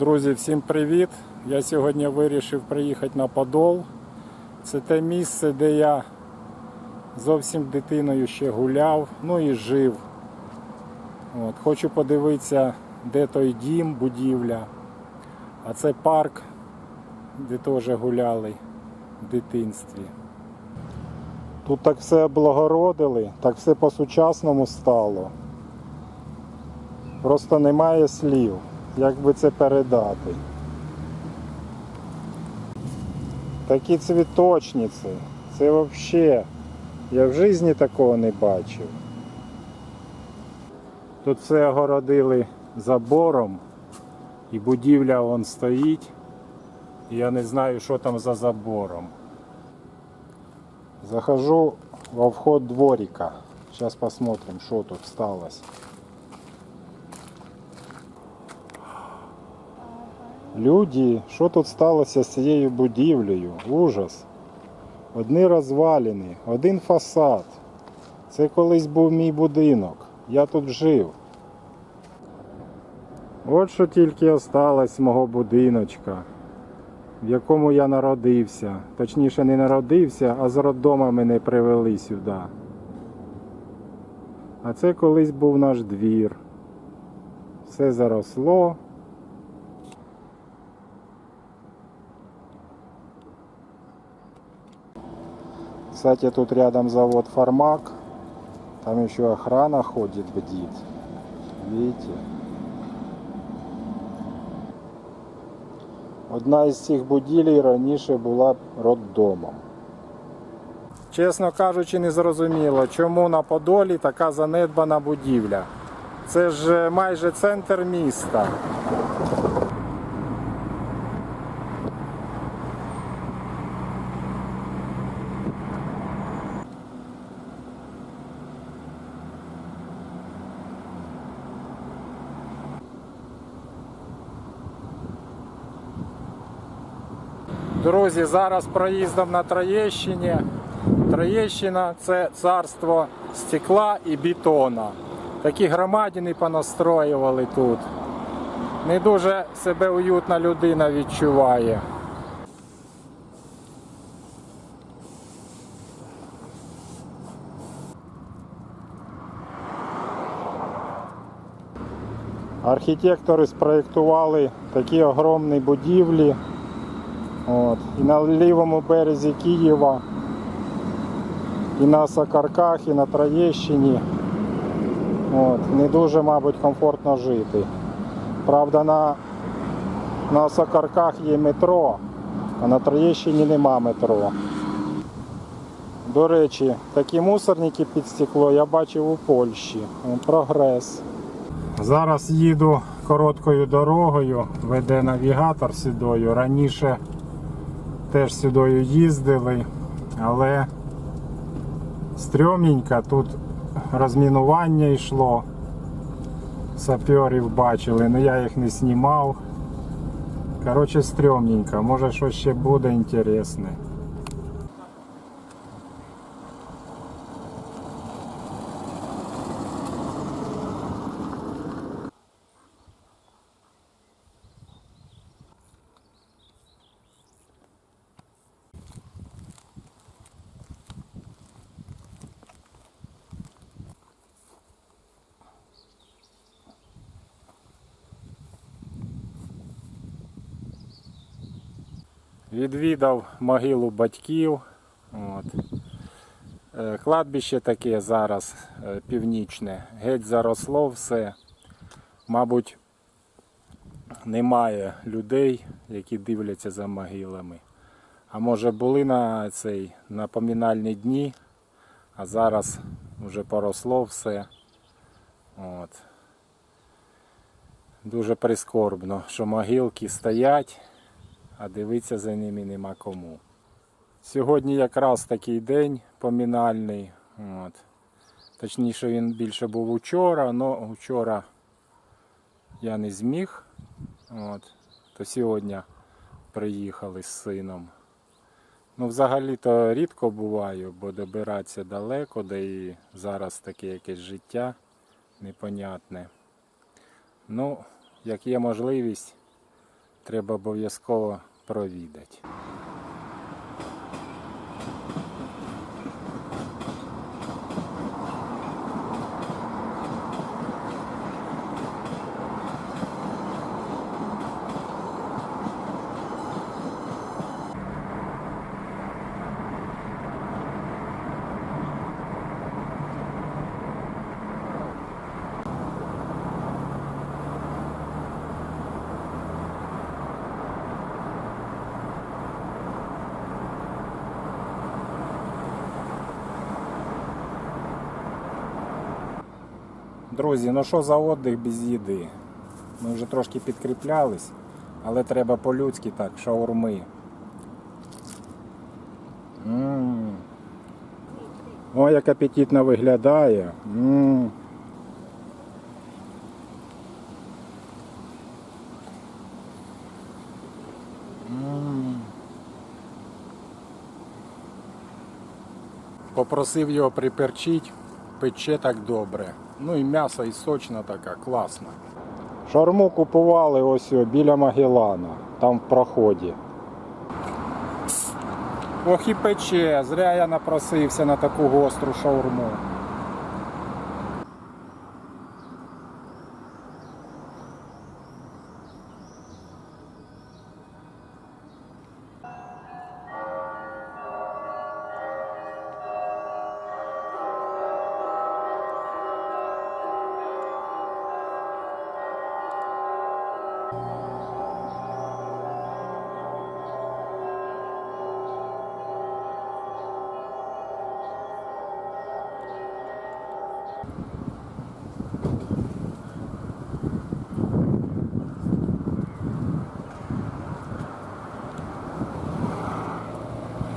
Друзі, всім привіт! Я сьогодні вирішив приїхати на Подол. Це те місце, де я зовсім дитиною ще гуляв, ну і жив. От, хочу подивитися, де той дім, будівля. А це парк, де теж гуляли в дитинстві. Тут так все облагородили, так все по-сучасному стало. Просто немає слів, як би це передати. Такі цвіточниці, це взагалі, я в житті такого не бачив. Тут все огородили забором і будівля вон стоїть. І я не знаю, що там за забором. Захожу во вход дворика. Сейчас посмотрим, что тут сталося. Люди, що тут сталося з цією будівлею? Ужас. Одні розвалини, один фасад. Це колись був мій будинок. Я тут жив. От що тільки осталось з мого будиночка, в якому я народився. Точніше, не народився, а з роддома мене привели сюди. А це колись був наш двір. Все заросло. Кстати, тут рядом завод Фармак. Там еще охрана ходит, бдит. Видите? Одна із цих будівель раніше була роддомом. Чесно кажучи, не зрозуміло, чому на Подолі така занедбана будівля. Це ж майже центр міста. Друзі, зараз проїздом на Троєщині. Троєщина це царство стекла і бетона. Такі громадини понастроювали тут. Не дуже себе уютна людина відчуває. Архітектори спроєктували такі огромні будівлі. От. І на лівому березі Києва, і на Сакарках, і на Троєщині. От. Не дуже, мабуть, комфортно жити. Правда, на, на Сакарках є метро, а на Троєщині нема метро. До речі, такі мусорники під стекло я бачив у Польщі. Прогрес. Зараз їду короткою дорогою, веде навігатор сюдою. Раніше теж сюдою їздили, але стрьомненько, тут розмінування йшло. Саперів бачили, але я їх не знімав. Коротше, стрьомненько, може щось ще буде інтересне. Відвідав могилу батьків. От. Е, Кладбище таке зараз е, північне. Геть заросло все. Мабуть, немає людей, які дивляться за могилами. А може були на цей на помінальні дні, а зараз вже поросло все. От. Дуже прискорбно, що могилки стоять а дивитися за ними нема кому. Сьогодні якраз такий день помінальний. От. Точніше, він більше був учора, але вчора я не зміг. От. То сьогодні приїхали з сином. Ну, взагалі-то рідко буваю, бо добиратися далеко, де і зараз таке якесь життя непонятне. Ну, як є можливість, Треба обов'язково провідати. Друзі, ну що за отдих без їди? Ми вже трошки підкріплялись, але треба по-людськи так, шаурми. М. Ой, як апетитно виглядає. Попросив його приперчить, пече так добре. Ну і м'ясо і сочна така, класна. Шарму купували ось о, біля Магелана, там в проході. Ох і пече, зря я напросився на таку гостру шаурму.